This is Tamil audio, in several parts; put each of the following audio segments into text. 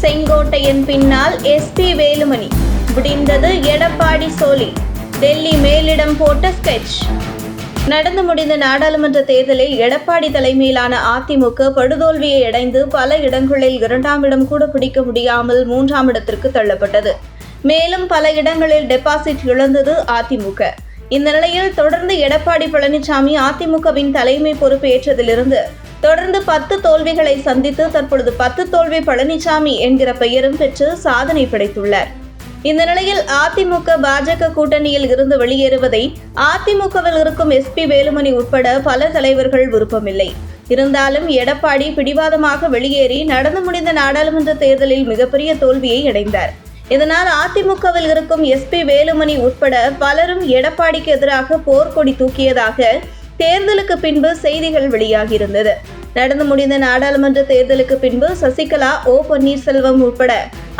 செங்கோட்டையின் பின்னால் எஸ்பி வேலுமணி. முடிந்தது எடப்பாடி சோலி டெல்லி மேலிடம் போட்ட ஸ்கெட்ச் நடந்து முடிந்த நாடாளுமன்ற தேர்தலில் எடப்பாடி தலைமையிலான அதிமுக படுதோல்வியை அடைந்து பல இடங்களில் இரண்டாம் இடம் கூட பிடிக்க முடியாமல் மூன்றாம் இடத்திற்கு தள்ளப்பட்டது. மேலும் பல இடங்களில் டெபாசிட் இழந்தது அதிமுக. இந்த நிலையில் தொடர்ந்து எடப்பாடி பழனிசாமி அதிமுகவின் தலைமை பொறுப்பு ஏற்றதிலிருந்து தொடர்ந்து பத்து தோல்விகளை சந்தித்து தற்பொழுது பத்து தோல்வி பழனிசாமி என்கிற பெயரும் பெற்று சாதனை படைத்துள்ளார். இந்த நிலையில் அதிமுக பாஜக கூட்டணியில் இருந்து வெளியேறுவதை அதிமுகவில் இருக்கும் எஸ்பி வேலுமணி உட்பட பல தலைவர்கள் விருப்பமில்லை. இருந்தாலும் எடப்பாடி பிடிவாதமாக வெளியேறி நடந்து முடிந்த நாடாளுமன்ற தேர்தலில் மிகப்பெரிய தோல்வியை அடைந்தார். இதனால் அதிமுகவில் இருக்கும் எஸ்பி வேலுமணி உட்பட பலரும் எடப்பாடிக்கு எதிராக போர்க்கொடி தூக்கியதாக தேர்தலுக்கு பின்பு செய்திகள் வெளியாகியிருந்தது. நடந்து முடிந்த நாடாளுமன்ற தேர்தலுக்கு பின்பு சசிகலா ஓ பன்னீர்செல்வம் உட்பட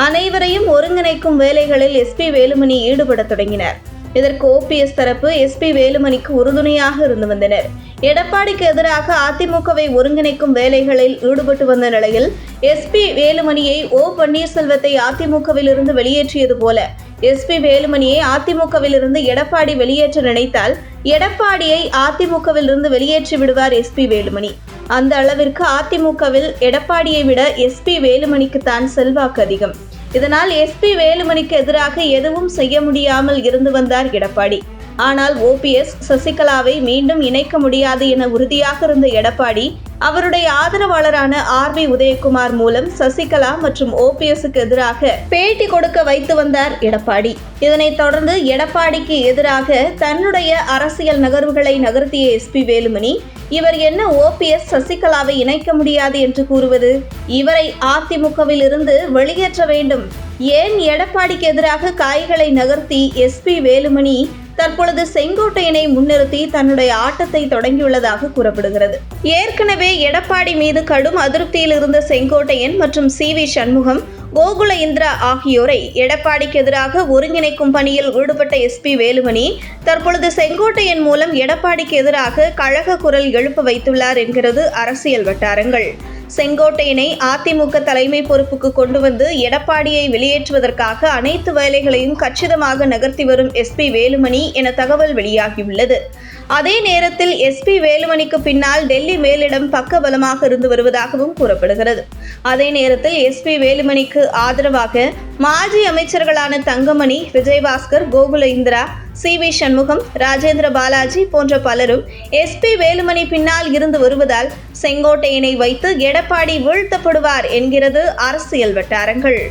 அனைவரையும் ஒருங்கிணைக்கும் வேலைகளில் எஸ்பி வேலுமணி ஈடுபட தொடங்கினார். இதற்கு ஓபிஎஸ் தரப்பு எஸ்பி வேலுமணிக்கு உறுதுணையாக இருந்து வந்தனர். எடப்பாடிக்கு எதிராக அதிமுகவை ஒருங்கிணைக்கும் வேலைகளில் ஈடுபட்டு வந்த நிலையில் எஸ்பி வேலுமணியை ஓ பன்னீர்செல்வத்தை அதிமுகவில் இருந்து வெளியேற்றியது போல எஸ்பி வேலுமணியை அதிமுகவிலிருந்து எடப்பாடி வெளியேற்ற நினைத்தால் எடப்பாடியை அதிமுகவில் இருந்து வெளியேற்றி விடுவார் எஸ்பி வேலுமணி. அந்த அளவிற்கு அதிமுகவில் எடப்பாடியை விட எஸ்பி வேலுமணிக்கு தான் செல்வாக்கு அதிகம். இதனால் எஸ்பி வேலுமணிக்கு எதிராக எதுவும் செய்ய முடியாமல் இருந்து வந்தார் எடப்பாடி. ஆனால் ஓபிஎஸ் சசிகலாவை மீண்டும் இணைக்க முடியாது என உறுதியாக இருந்த எடப்பாடி அவருடைய ஆதரவாளரான ஆர் பி உதயகுமார் மூலம் சசிகலா மற்றும் ஓபிஎஸ்க்கு எதிராக பேட்டி கொடுக்க வைத்து வந்தார் எடப்பாடி. இதனைத் தொடர்ந்து எடப்பாடிக்கு எதிராக தன்னுடைய அரசியல் நகர்வுகளை நகர்த்திய எஸ்பி வேலுமணி இவர் என்ன ஓபிஎஸ் சசிகலாவை இணைக்க முடியாது என்று கூறுவது? இவரை அதிமுகவில் இருந்து வெளியேற்ற வேண்டும். ஏன் எடப்பாடிக்கு எதிராக காய்களை நகர்த்தி எஸ்பி வேலுமணி தற்பொழுது செங்கோட்டையனை முன்னிறுத்தி தன்னுடைய ஆட்டத்தை தொடங்கியுள்ளதாக கூறப்படுகிறது. ஏற்கனவே எடப்பாடி மீது கடும் அதிருப்தியில் இருந்த செங்கோட்டையன் மற்றும் சி வி சண்முகம் கோகுல இந்திரா ஆகியோரை எடப்பாடிக்கு எதிராக ஒருங்கிணைக்கும் பணியில் ஈடுபட்ட எஸ்பி வேலுமணி தற்பொழுது செங்கோட்டையன் மூலம் எடப்பாடிக்கு எதிராக கழக குரல் எழுப்ப வைத்துள்ளார் என்கிறது அரசியல் வட்டாரங்கள். செங்கோட்டையனை அதிமுக தலைமை பொறுப்புக்கு கொண்டு வந்து எடப்பாடியை வெளியேற்றுவதற்காக அனைத்து வேலைகளையும் கச்சிதமாக நகர்த்தி வரும் எஸ்பி வேலுமணி என தகவல் வெளியாகியுள்ளது. அதே நேரத்தில் எஸ்பி வேலுமணிக்கு பின்னால் டெல்லி மேலிடம் பக்கபலமாக இருந்து வருவதாகவும் கூறப்படுகிறது. அதே நேரத்தில் எஸ்பி வேலுமணிக்கு ஆதரவாக மாஜி அமைச்சர்களான தங்கமணி விஜயபாஸ்கர் கோகுல இந்திரா சி வி சண்முகம் ராஜேந்திர பாலாஜி போன்ற பலரும் எஸ்பி வேலுமணி பின்னால் இருந்து வருவதால் செங்கோட்டையனை வைத்து எடப்பாடி வீழ்த்தப்படுவார் என்கிறது அரசியல் வட்டாரங்கள்.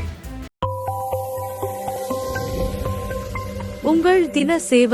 உங்கள் தின சேவல்